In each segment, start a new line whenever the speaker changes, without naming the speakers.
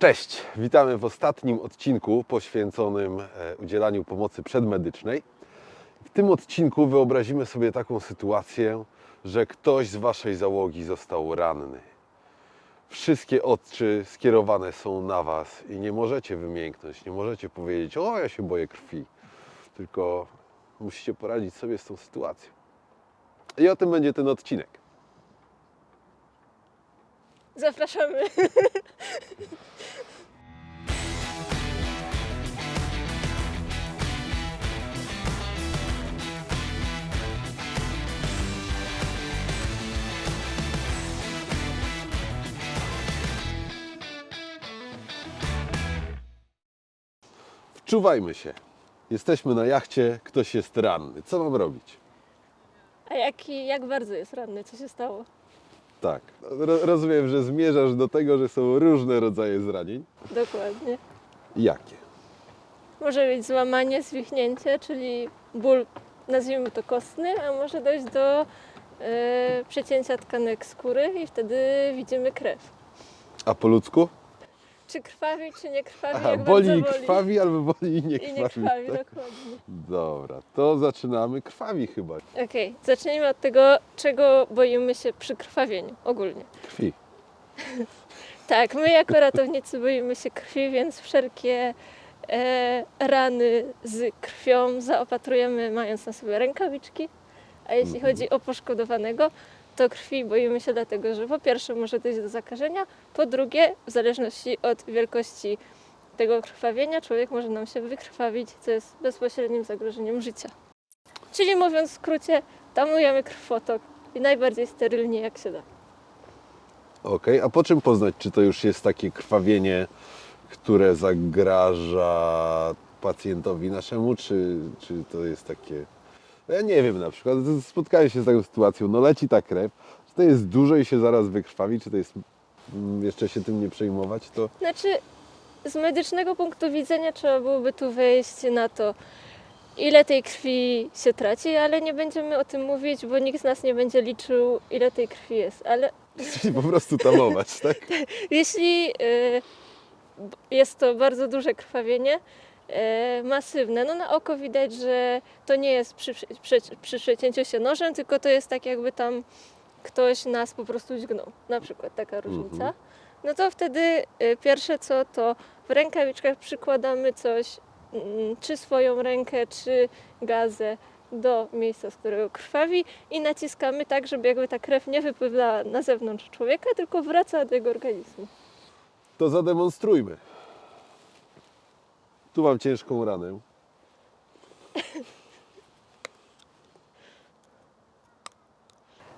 Cześć, witamy w ostatnim odcinku poświęconym e, udzielaniu pomocy przedmedycznej. W tym odcinku wyobrazimy sobie taką sytuację, że ktoś z Waszej załogi został ranny. Wszystkie oczy skierowane są na Was i nie możecie wymięknąć, nie możecie powiedzieć, o ja się boję krwi, tylko musicie poradzić sobie z tą sytuacją. I o tym będzie ten odcinek.
Zapraszamy.
Wczuwajmy się. Jesteśmy na jachcie, ktoś jest ranny. Co mam robić?
A jaki, jak bardzo jest ranny? Co się stało?
Tak, ro- rozumiem, że zmierzasz do tego, że są różne rodzaje zranień.
Dokładnie.
Jakie?
Może być złamanie, zwichnięcie, czyli ból, nazwijmy to kostny, a może dojść do e, przecięcia tkanek skóry i wtedy widzimy krew.
A po ludzku?
Czy krwawi, czy nie krwawi,
Aha,
jak
boli
bardzo
i
boli.
krwawi albo boli i nie
I nie
krwawi.
krwawi,
tak?
dokładnie.
Dobra, to zaczynamy. Krwawi chyba.
Okej, zacznijmy od tego, czego boimy się przy krwawieniu ogólnie.
Krwi.
Tak, my jako ratownicy boimy się krwi, więc wszelkie e, rany z krwią zaopatrujemy mając na sobie rękawiczki. A jeśli
Mhm.
chodzi o poszkodowanego, to krwi boimy się dlatego, że po pierwsze może dojść do zakażenia, po drugie w zależności od wielkości tego krwawienia człowiek może nam się wykrwawić, co jest bezpośrednim zagrożeniem życia. Czyli mówiąc w skrócie, tamujemy krwotok i najbardziej sterylnie jak się da.
Okej, a po czym poznać, czy to już jest takie krwawienie, które zagraża pacjentowi naszemu, czy, czy to jest takie... No ja nie wiem na przykład, spotkałem się z taką sytuacją, no leci ta krew, czy to jest dużo i się zaraz wykrwawi, czy to jest mm, jeszcze się tym nie przejmować, to
Znaczy, z medycznego punktu widzenia trzeba byłoby tu wejść na to, ile tej krwi się traci, ale nie będziemy o tym mówić, bo nikt z nas nie będzie liczył, ile tej krwi jest. Ale
Czyli po prostu tamować, tak?
jeśli y, jest to bardzo duże krwawienie, masywne, no na oko widać, że to nie jest przy, przy, przy, przecięciu się nożem, tylko to jest tak jakby tam ktoś nas po prostu dźgnął, na przykład taka różnica.
Mhm.
No to wtedy y, pierwsze co, to w rękawiczkach przykładamy coś, mm, czy swoją rękę, czy gazę do miejsca, z którego krwawi i naciskamy tak, żeby jakby ta krew nie wypływała na zewnątrz człowieka, tylko wraca do jego organizmu.
To zademonstrujmy. Tu mam ciężką ranę.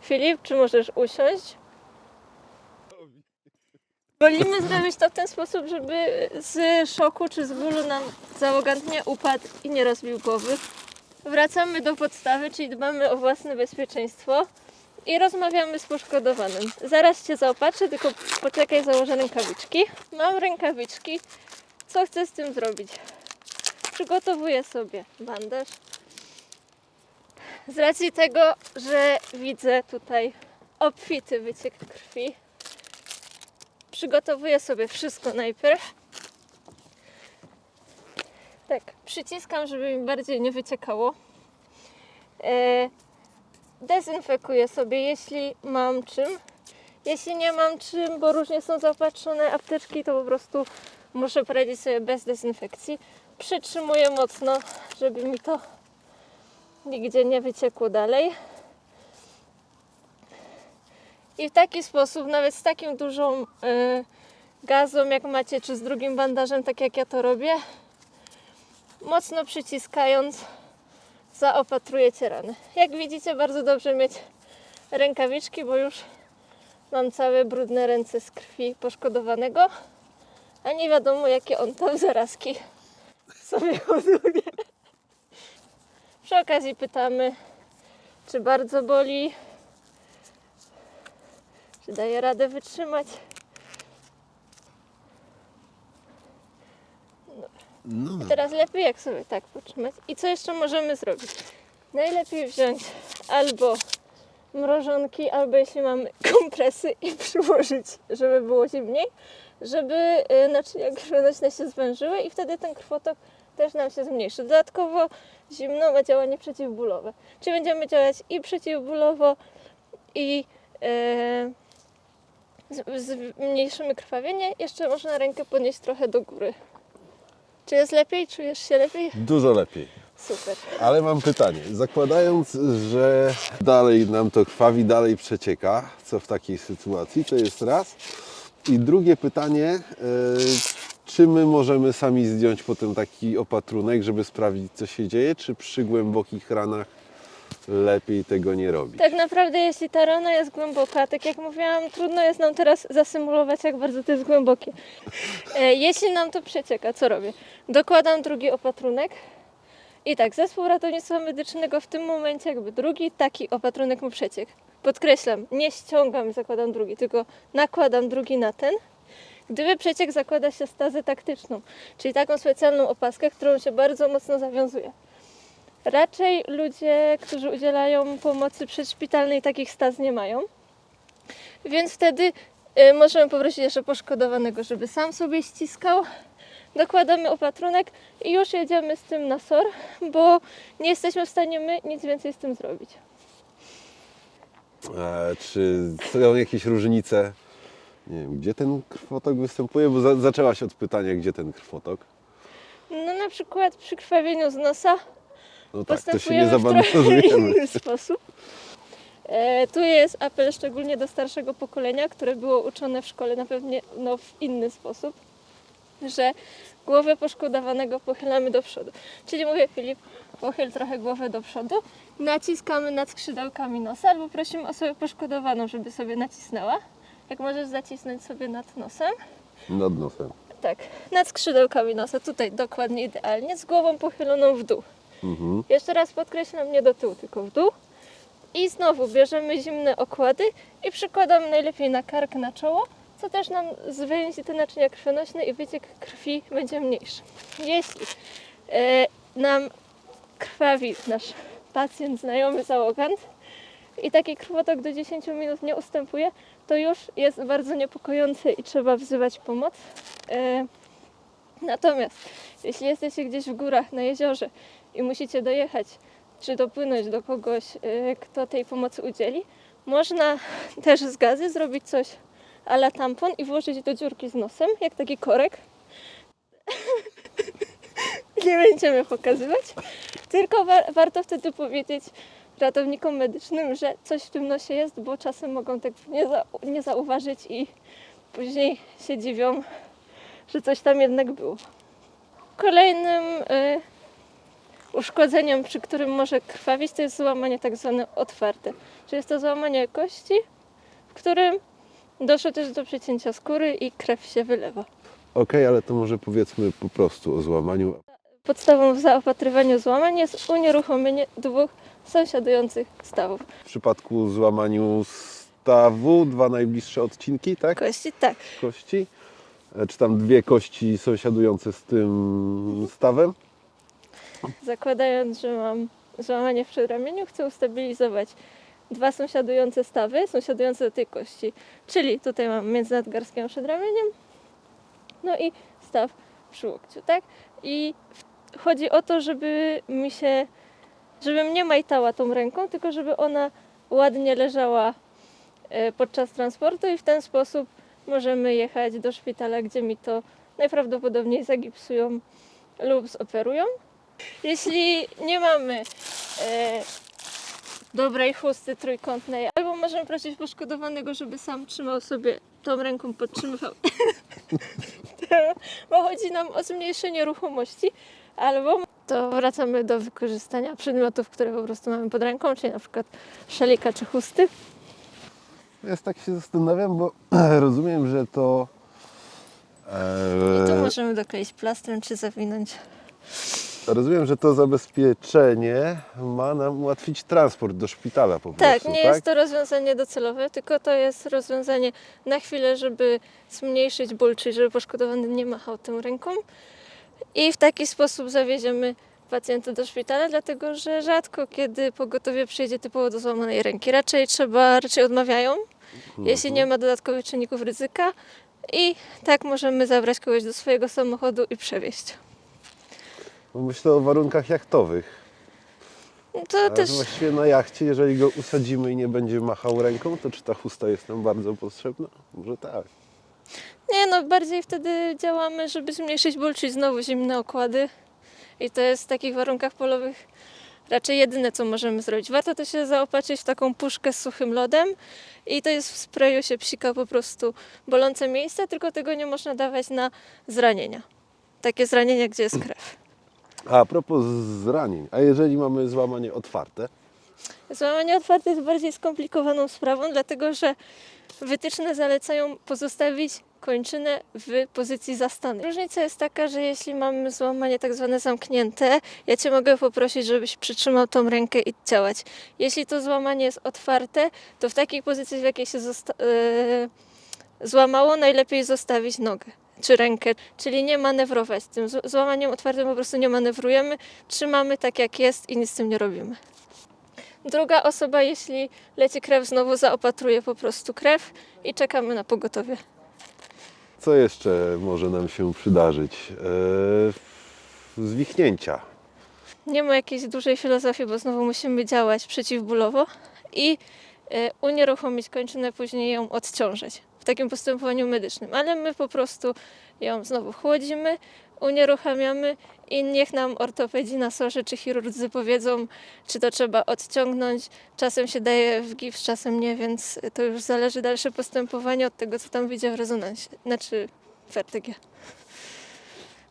Filip, czy możesz usiąść? Wolimy zrobić to w ten sposób, żeby z szoku czy z bólu nam załogant nie upadł i nie rozbił głowy. Wracamy do podstawy, czyli dbamy o własne bezpieczeństwo i rozmawiamy z poszkodowanym. Zaraz Cię zaopatrzę, tylko poczekaj, założę rękawiczki. Mam rękawiczki. Co chcę z tym zrobić? Przygotowuję sobie bandaż. Z racji tego, że widzę tutaj obfity wyciek krwi, przygotowuję sobie wszystko najpierw. Tak, przyciskam, żeby mi bardziej nie wyciekało. E, dezynfekuję sobie, jeśli mam czym. Jeśli nie mam czym, bo różnie są zaopatrzone apteczki, to po prostu muszę poradzić sobie bez dezynfekcji. Przytrzymuję mocno, żeby mi to nigdzie nie wyciekło dalej. I w taki sposób, nawet z takim dużą y, gazą, jak macie, czy z drugim bandażem, tak jak ja to robię, mocno przyciskając, zaopatrujecie rany. Jak widzicie, bardzo dobrze mieć rękawiczki, bo już mam całe brudne ręce z krwi poszkodowanego, a nie wiadomo, jakie on tam zarazki sobie hoduje. Przy okazji pytamy, czy bardzo boli, czy daje radę wytrzymać.
No,
Teraz lepiej jak sobie tak potrzymać. I co jeszcze możemy zrobić? Najlepiej wziąć albo mrożonki, albo jeśli mamy kompresy i przyłożyć, żeby było zimniej, żeby y, naczynia krwionośne się zwężyły i wtedy ten krwotok też nam się zmniejszy. Dodatkowo zimno ma działanie przeciwbólowe, czyli będziemy działać i przeciwbólowo i z- zmniejszymy krwawienie. Jeszcze można rękę podnieść trochę do góry. Czy jest lepiej? Czujesz się lepiej?
Dużo lepiej.
Super.
Ale mam pytanie. Zakładając, że dalej nam to krwawi, dalej przecieka, co w takiej sytuacji, to jest raz. I drugie pytanie, e, czy my możemy sami zdjąć potem taki opatrunek, żeby sprawdzić, co się dzieje, czy przy głębokich ranach lepiej tego nie robić?
Tak naprawdę, jeśli ta rana jest głęboka, tak jak mówiłam, trudno jest nam teraz zasymulować, jak bardzo to jest głębokie. E, jeśli nam to przecieka, co robię? Dokładam drugi opatrunek. I tak, zespół ratownictwa medycznego w tym momencie, jakby drugi taki opatrunek mu przeciekł. Podkreślam, nie ściągam i zakładam drugi, tylko nakładam drugi na ten. Gdyby przeciek zakłada się stazę taktyczną, czyli taką specjalną opaskę, którą się bardzo mocno zawiązuje. Raczej ludzie, którzy udzielają pomocy przedszpitalnej, takich staz nie mają. Więc wtedy y, możemy poprosić jeszcze poszkodowanego, żeby sam sobie ściskał. Dokładamy opatrunek i już jedziemy z tym na SOR, bo nie jesteśmy w stanie my nic więcej z tym zrobić.
E, czy są jakieś różnice? Nie wiem, gdzie ten krwotok występuje? Bo za, zaczęłaś od pytania, gdzie ten krwotok.
No na przykład przy krwawieniu z nosa
No tak, to się nie
postępujemy w trochę
zabandażujemy.
inny sposób. E, tu jest apel szczególnie do starszego pokolenia, które było uczone w szkole na pewno no, w inny sposób, że głowę poszkodowanego pochylamy do przodu. Czyli mówię Filip, pochyl trochę głowę do przodu, naciskamy nad skrzydełkami nosa albo prosimy osobę poszkodowaną, żeby sobie nacisnęła. Jak możesz zacisnąć sobie nad nosem,
Nad nosem.
tak, nad skrzydełkami nosa, tutaj dokładnie idealnie, z głową pochyloną w dół.
Mhm.
Jeszcze raz podkreślam, nie do tyłu, tylko w dół. I znowu bierzemy zimne okłady i przykładamy najlepiej na kark, na czoło, co też nam zwęzi te naczynia krwionośne i wyciek krwi będzie mniejszy. Jeśli e, nam krwawi nasz pacjent, znajomy załogant i taki krwotok do 10 minut nie ustępuje, to już jest bardzo niepokojące i trzeba wzywać pomoc. E, natomiast jeśli jesteście gdzieś w górach, na jeziorze i musicie dojechać czy dopłynąć do kogoś, y, kto tej pomocy udzieli, można też z gazy zrobić coś a la tampon i włożyć do dziurki z nosem, jak taki korek. Nie będziemy pokazywać, tylko wa- warto wtedy powiedzieć ratownikom medycznym, że coś w tym nosie jest, bo czasem mogą tego nie, za- nie zauważyć i później się dziwią, że coś tam jednak było. Kolejnym y, uszkodzeniem, przy którym może krwawić, to jest złamanie tak zwane otwarte. Czyli jest to złamanie kości, w którym doszło też do przecięcia skóry i krew się wylewa.
Okej, ale to może powiedzmy po prostu o złamaniu.
Podstawą w zaopatrywaniu złamań jest unieruchomienie dwóch sąsiadujących stawów.
W przypadku złamaniu stawu, dwa najbliższe odcinki, tak?
Kości, tak.
Kości. E, Czy tam dwie kości sąsiadujące z tym stawem?
Zakładając, że mam złamanie w przedramieniu, chcę ustabilizować dwa sąsiadujące stawy, sąsiadujące do tej kości. Czyli tutaj mam między nadgarstkiem a przedramieniem, no i staw przy łokciu, tak? I chodzi o to, żeby mi się, żebym nie majtała tą ręką, tylko żeby ona ładnie leżała e, podczas transportu i w ten sposób możemy jechać do szpitala, gdzie mi to najprawdopodobniej zagipsują lub zoperują. Jeśli nie mamy e, dobrej chusty trójkątnej, albo możemy prosić poszkodowanego, żeby sam trzymał sobie tą ręką, podtrzymywał. Bo chodzi nam o zmniejszenie ruchomości, albo to wracamy do wykorzystania przedmiotów, które po prostu mamy pod ręką, czyli na przykład szalika czy chusty.
Ja tak się zastanawiam, bo rozumiem, że to.
I tu
E,
możemy dokleić plastrem czy zawinąć.
Rozumiem, że to zabezpieczenie ma nam ułatwić transport do szpitala po
Tak,
prostu.
nie
tak?
jest to rozwiązanie docelowe, tylko to jest rozwiązanie na chwilę, żeby zmniejszyć ból, czyli żeby poszkodowany nie machał tą ręką. I w taki sposób zawieziemy pacjenta do szpitala, dlatego że rzadko kiedy pogotowie przyjdzie typowo do złamanej ręki. Raczej trzeba, raczej odmawiają, jeśli nie ma dodatkowych czynników ryzyka. i tak możemy zabrać kogoś do swojego samochodu i przewieźć.
Bo myślę o warunkach jachtowych.
To
A
też
właściwie na jachcie, jeżeli go usadzimy i nie będzie machał ręką, to czy ta chusta jest nam bardzo potrzebna? Może tak.
nie no, bardziej wtedy działamy, żeby zmniejszyć ból, czyli znowu zimne okłady. I to jest w takich warunkach polowych raczej jedyne, co możemy zrobić. Warto też się zaopatrzyć w taką puszkę z suchym lodem i to jest w sprayu się psika po prostu bolące miejsca, tylko tego nie można dawać na zranienia. Takie zranienia, gdzie jest krew.
A, propos zranień, a jeżeli mamy złamanie otwarte,
Złamanie otwarte jest bardziej skomplikowaną sprawą, dlatego że wytyczne zalecają pozostawić kończynę w pozycji zastanej. Różnica jest taka, że jeśli mamy złamanie tak zwane zamknięte, ja Cię mogę poprosić, żebyś przytrzymał tą rękę i działać. Jeśli to złamanie jest otwarte, to w takiej pozycji, w jakiej się yy, złamało, najlepiej zostawić nogę czy rękę, czyli nie manewrować tym. Z- Złamaniem otwartym po prostu nie manewrujemy, trzymamy tak jak jest i nic z tym nie robimy. Druga osoba, jeśli leci krew, znowu zaopatruje po prostu krew i czekamy na pogotowie.
co jeszcze może nam się przydarzyć? Eee, zwichnięcia.
Nie ma jakiejś dużej filozofii, bo znowu musimy działać przeciwbólowo i e, unieruchomić kończynę, później ją odciążać w takim postępowaniu medycznym. Ale my po prostu ją znowu chłodzimy, unieruchamiamy i niech nam ortopedzi na sorze czy chirurdzy powiedzą, czy to trzeba odciągnąć. Czasem się daje w gips, czasem nie, więc to już zależy dalsze postępowanie od tego, co tam wyjdzie w rezonansie, znaczy w RTG.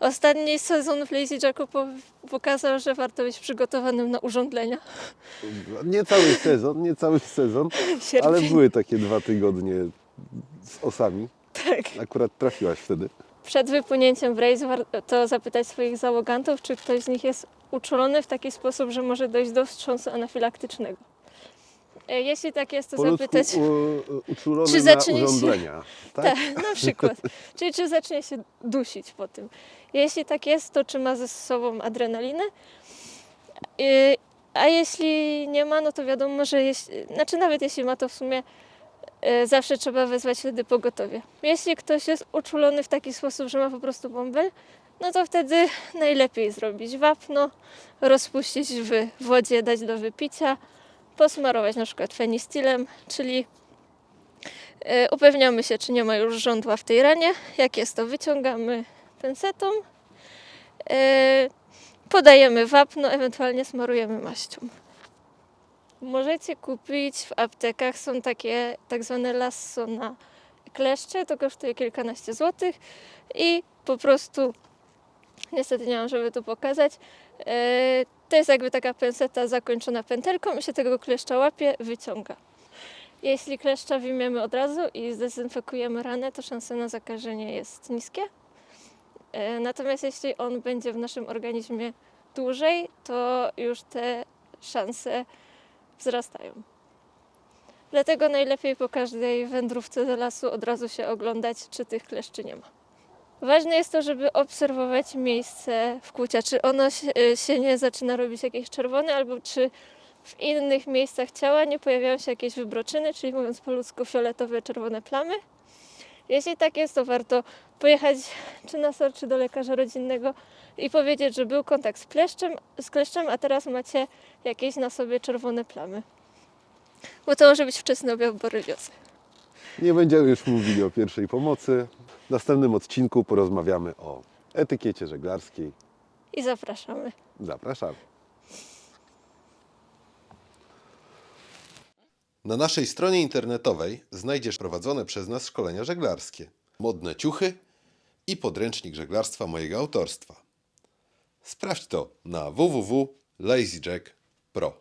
Ostatni sezon w Lazy Jacku po- pokazał, że warto być przygotowanym na urządlenia.
Nie cały sezon, nie cały sezon, ale były takie dwa tygodnie z osami.
Tak.
Akurat trafiłaś wtedy.
Przed wypłynięciem w rejs warto zapytać swoich załogantów, czy ktoś z nich jest uczulony w taki sposób, że może dojść do wstrząsu anafilaktycznego. E, Jeśli tak jest, to
Po
zapytać,
u, uczulony
Czy
na
zacznie się-
urządzenia. Tak?
tak, na przykład, czyli czy zacznie się dusić po tym. Jeśli tak jest, to czy ma ze sobą adrenalinę? Y, A jeśli nie ma, no to wiadomo, że jeśli, znaczy nawet jeśli ma, to w sumie zawsze trzeba wezwać wtedy pogotowie. Jeśli ktoś jest uczulony w taki sposób, że ma po prostu bąbel, no to wtedy najlepiej zrobić wapno, rozpuścić w wodzie, dać do wypicia, posmarować na przykład fenistilem, czyli y, upewniamy się, czy nie ma już żądła w tej ranie. Jak jest, to wyciągamy pensetą, y, podajemy wapno, ewentualnie smarujemy maścią. Możecie kupić w aptekach, są takie tak zwane lasso na kleszcze, to kosztuje kilkanaście złotych i po prostu, niestety nie mam, żeby to pokazać, e, to jest jakby taka penseta zakończona pętelką i się tego kleszcza łapie, wyciąga. Jeśli kleszcza wyjmiemy od razu i zdezynfekujemy ranę, to szansa na zakażenie jest niskie. E, Natomiast jeśli on będzie w naszym organizmie dłużej, to już te szanse wzrastają. Dlatego najlepiej po każdej wędrówce do lasu od razu się oglądać, czy tych kleszczy nie ma. Ważne jest to, żeby obserwować miejsce wkłucia, czy ono y, się nie zaczyna robić jakieś czerwone, albo czy w innych miejscach ciała nie pojawiają się jakieś wybroczyny, czyli mówiąc po ludzku fioletowe, czerwone plamy. Jeśli tak jest, to warto pojechać czy na SOR, czy do lekarza rodzinnego i powiedzieć, że był kontakt z kleszczem, z kleszczem a teraz macie jakieś na sobie czerwone plamy. Bo to może być wczesny objaw boreliozy.
Nie będziemy już mówili o pierwszej pomocy. W następnym odcinku porozmawiamy o etykiecie żeglarskiej.
I zapraszamy.
Zapraszamy. Na naszej stronie internetowej znajdziesz prowadzone przez nas szkolenia żeglarskie, modne ciuchy i podręcznik żeglarstwa mojego autorstwa. Sprawdź to na www.lazyjack.pro.